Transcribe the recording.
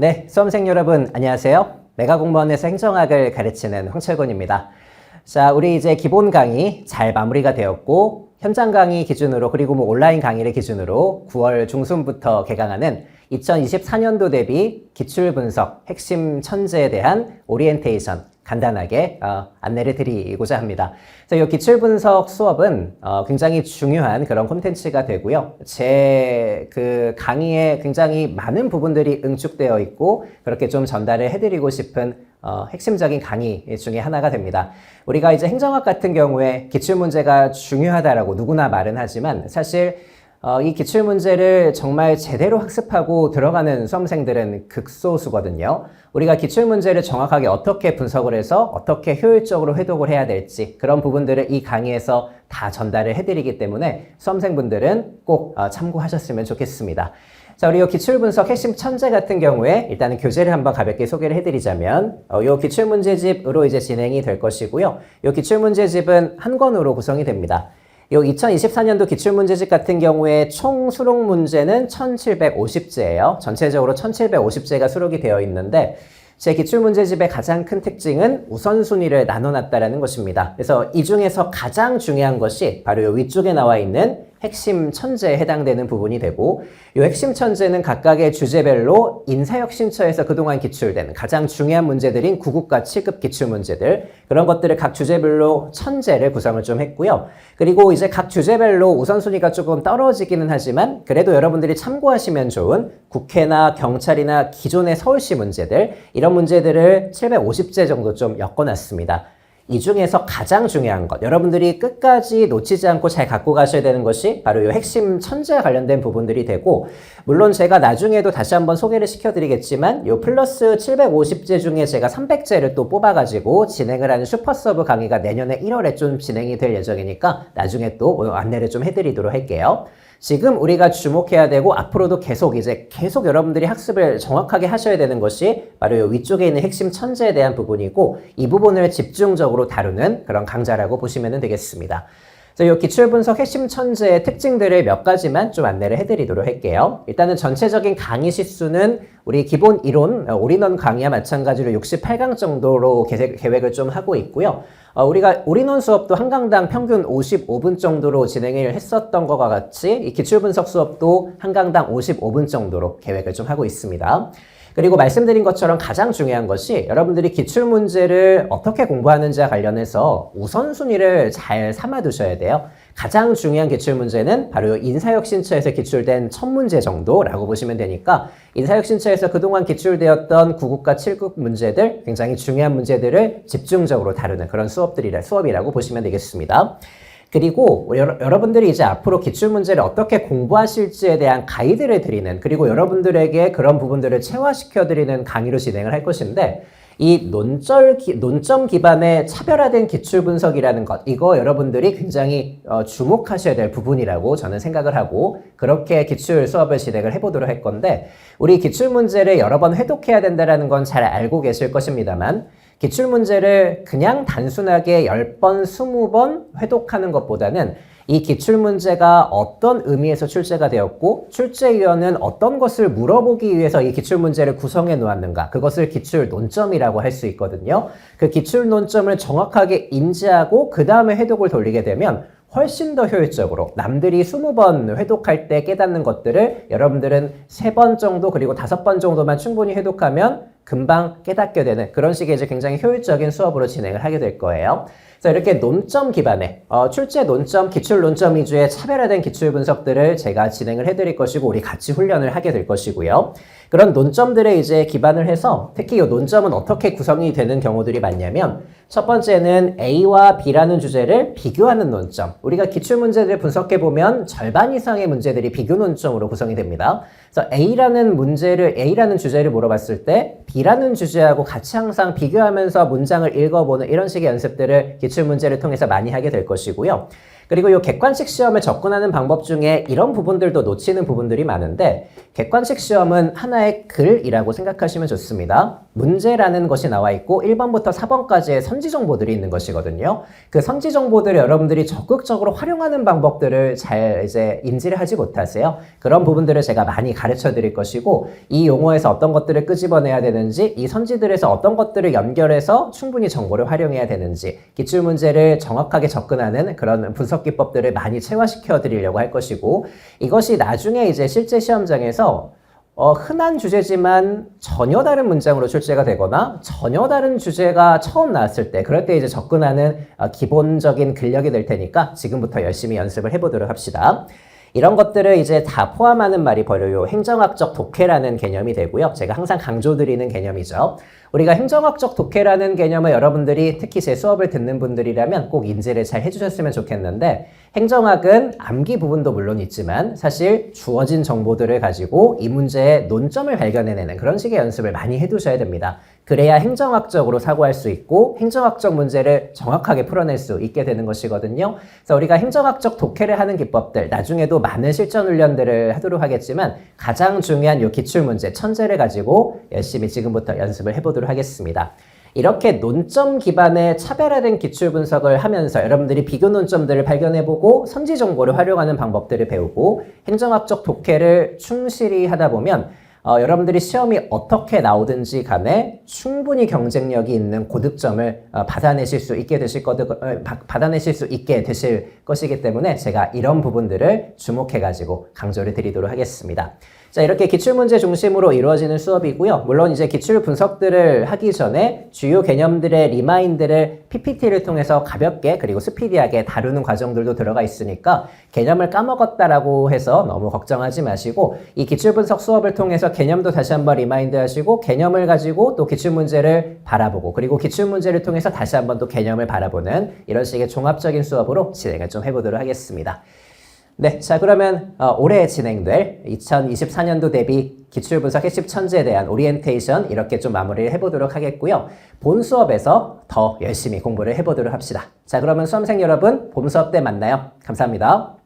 네, 수험생 여러분 안녕하세요. 메가공무원에서 행정학을 가르치는 황철곤입니다. 자, 우리 이제 기본 강의 잘 마무리가 되었고 현장 강의 기준으로 그리고 뭐 온라인 강의를 기준으로 9월 중순부터 개강하는 2024년도 대비 기출 분석 핵심 천재에 대한 오리엔테이션 간단하게 어, 안내를 드리고자 합니다. 이 기출 분석 수업은 어, 굉장히 중요한 그런 콘텐츠가 되고요. 제 그 강의에 굉장히 많은 부분들이 응축되어 있고 그렇게 좀 전달을 해드리고 싶은 어, 핵심적인 강의 중에 하나가 됩니다. 우리가 이제 행정학 같은 경우에 기출 문제가 중요하다라고 누구나 말은 하지만 사실 어, 이 기출 문제를 정말 제대로 학습하고 들어가는 수험생들은 극소수거든요. 우리가 기출 문제를 정확하게 어떻게 분석을 해서 어떻게 효율적으로 회독을 해야 될지 그런 부분들을 이 강의에서 다 전달을 해드리기 때문에 수험생분들은 꼭 어, 참고하셨으면 좋겠습니다. 자, 우리 이 기출 분석 핵심 천재 같은 경우에 일단은 교재를 한번 가볍게 소개를 해드리자면 어, 이 기출 문제집으로 이제 진행이 될 것이고요. 이 기출 문제집은 한 권으로 구성이 됩니다. 이 2024년도 기출문제집 같은 경우에 총 수록 문제는 1750제예요. 전체적으로 1750제가 수록이 되어 있는데 제 기출문제집의 가장 큰 특징은 우선순위를 나눠놨다라는 것입니다. 그래서 이 중에서 가장 중요한 것이 바로 이 위쪽에 나와 있는 핵심 천재에 해당되는 부분이 되고 이 핵심 천재는 각각의 주제별로 인사혁신처에서 그동안 기출된 가장 중요한 문제들인 9급과 7급 기출 문제들 그런 것들을 각 주제별로 천재를 구성을 좀 했고요. 그리고 이제 각 주제별로 우선순위가 조금 떨어지기는 하지만 그래도 여러분들이 참고하시면 좋은 국회나 경찰이나 기존의 서울시 문제들 이런 문제들을 750제 정도 좀 엮어놨습니다. 이 중에서 가장 중요한 것, 여러분들이 끝까지 놓치지 않고 잘 갖고 가셔야 되는 것이 바로 이 핵심 천재와 관련된 부분들이 되고, 물론 제가 나중에도 다시 한번 소개를 시켜드리겠지만, 이 플러스 750제 중에 제가 300제를 또 뽑아가지고 진행을 하는 슈퍼서브 강의가 내년에 1월에 좀 진행이 될 예정이니까 나중에 또 안내를 좀 해드리도록 할게요. 지금 우리가 주목해야 되고 앞으로도 계속 이제 계속 여러분들이 학습을 정확하게 하셔야 되는 것이 바로 이 위쪽에 있는 핵심 천재에 대한 부분이고 이 부분을 집중적으로 다루는 그런 강좌라고 보시면 되겠습니다. 이 기출 분석 핵심 천재의 특징들을 몇 가지만 좀 안내를 해드리도록 할게요. 일단은 전체적인 강의 시수는 우리 기본 이론, 어, 올인원 강의와 마찬가지로 68강 정도로 계획 을 좀 하고 있고요. 어, 우리가 올인원 수업도 한 강당 평균 55분 정도로 진행을 했었던 것과 같이 이 기출 분석 수업도 한 강당 55분 정도로 계획을 좀 하고 있습니다. 그리고 말씀드린 것처럼 가장 중요한 것이 여러분들이 기출 문제를 어떻게 공부하는지와 관련해서 우선순위를 잘 삼아 두셔야 돼요. 가장 중요한 기출 문제는 바로 인사혁신처에서 기출된 첫 문제 정도라고 보시면 되니까 인사혁신처에서 그동안 기출되었던 9급과 7급 문제들 굉장히 중요한 문제들을 집중적으로 다루는 그런 수업들이라 수업이라고 보시면 되겠습니다. 그리고 여러, 분들이 이제 앞으로 기출 문제를 어떻게 공부하실지에 대한 가이드를 드리는 그리고 여러분들에게 그런 부분들을 체화시켜 드리는 강의로 진행을 할 것인데 이 논절, 논점 기반의 차별화된 기출 분석이라는 것, 이거 여러분들이 굉장히 어, 주목하셔야 될 부분이라고 저는 생각을 하고, 그렇게 기출 수업을 진행을 해보도록 할 건데, 우리 기출 문제를 여러 번 회독해야 된다는 건 잘 알고 계실 것입니다만, 기출문제를 그냥 단순하게 10번, 20번 회독하는 것보다는 이 기출문제가 어떤 의미에서 출제가 되었고 출제위원은 어떤 것을 물어보기 위해서 이 기출문제를 구성해 놓았는가 그것을 기출 논점이라고 할 수 있거든요. 그 기출 논점을 정확하게 인지하고 그 다음에 회독을 돌리게 되면 훨씬 더 효율적으로 남들이 20번 회독할 때 깨닫는 것들을 여러분들은 3번 정도 그리고 5번 정도만 충분히 회독하면 금방 깨닫게 되는 그런 식의 이제 굉장히 효율적인 수업으로 진행을 하게 될 거예요. 그래서 이렇게 논점 기반의 어, 출제 논점, 기출 논점 위주의 차별화된 기출 분석들을 제가 진행을 해드릴 것이고 우리 같이 훈련을 하게 될 것이고요. 그런 논점들에 이제 기반을 해서 특히 이 논점은 어떻게 구성이 되는 경우들이 많냐면 첫 번째는 A와 B라는 주제를 비교하는 논점. 우리가 기출 문제들을 분석해 보면 절반 이상의 문제들이 비교 논점으로 구성이 됩니다. 그래서 A라는 문제를 A라는 주제를 물어봤을 때 B라는 주제하고 같이 항상 비교하면서 문장을 읽어보는 이런 식의 연습들을 기출 문제를 통해서 많이 하게 될 것이고요. 그리고 이 객관식 시험에 접근하는 방법 중에 이런 부분들도 놓치는 부분들이 많은데 객관식 시험은 하나의 글이라고 생각하시면 좋습니다. 문제라는 것이 나와 있고 1번부터 4번까지의 선지 정보들이 있는 것이거든요. 그 선지 정보들을 여러분들이 적극적으로 활용하는 방법들을 잘 이제 인지를 하지 못하세요. 그런 부분들을 제가 많이 가르쳐 드릴 것이고 이 용어에서 어떤 것들을 끄집어내야 되는지 이 선지들에서 어떤 것들을 연결해서 충분히 정보를 활용해야 되는지 기출 문제를 정확하게 접근하는 그런 분석 기법들을 많이 체화시켜 드리려고 할 것이고 이것이 나중에 이제 실제 시험장에서 어, 흔한 주제지만 전혀 다른 문장으로 출제가 되거나 전혀 다른 주제가 처음 나왔을 때 그럴 때 이제 접근하는 어, 기본적인 근력이 될 테니까 지금부터 열심히 연습을 해보도록 합시다. 이런 것들을 이제 다 포함하는 말이 바로 요 행정학적 독해라는 개념이 되고요. 제가 항상 강조드리는 개념이죠. 우리가 행정학적 독해라는 개념을 여러분들이 특히 제 수업을 듣는 분들이라면 꼭 인지를 잘 해주셨으면 좋겠는데 행정학은 암기 부분도 물론 있지만 사실 주어진 정보들을 가지고 이 문제의 논점을 발견해내는 그런 식의 연습을 많이 해두셔야 됩니다. 그래야 행정학적으로 사고할 수 있고 행정학적 문제를 정확하게 풀어낼 수 있게 되는 것이거든요. 그래서 우리가 행정학적 독해를 하는 기법들 나중에도 많은 실전 훈련들을 하도록 하겠지만 가장 중요한 요 기출 문제 천재를 가지고 열심히 지금부터 연습을 해보도록 하겠습니다. 이렇게 논점 기반의 차별화된 기출 분석을 하면서 여러분들이 비교 논점들을 발견해보고 선지 정보를 활용하는 방법들을 배우고 행정학적 독해를 충실히 하다 보면 어, 여러분들이 시험이 어떻게 나오든지 간에 충분히 경쟁력이 있는 고득점을 어, 받아내실 수 있게 되실 거 어, 받아내실 수 있게 되실 것이기 때문에 제가 이런 부분들을 주목해 가지고 강조를 드리도록 하겠습니다. 자, 이렇게 기출문제 중심으로 이루어지는 수업이고요. 물론 이제 기출 분석들을 하기 전에 주요 개념들의 리마인드를 PPT를 통해서 가볍게 그리고 스피디하게 다루는 과정들도 들어가 있으니까 개념을 까먹었다라고 해서 너무 걱정하지 마시고 이 기출 분석 수업을 통해서 개념도 다시 한번 리마인드 하시고 개념을 가지고 또 기출 문제를 바라보고 그리고 기출 문제를 통해서 다시 한번 또 개념을 바라보는 이런 식의 종합적인 수업으로 진행을 좀 해보도록 하겠습니다. 네, 자 그러면 어, 올해 진행될 2024년도 대비 기출분석 핵심 천재에 대한 오리엔테이션 이렇게 좀 마무리를 해보도록 하겠고요. 본 수업에서 더 열심히 공부를 해보도록 합시다. 자 그러면 수험생 여러분 본 수업 때 만나요. 감사합니다.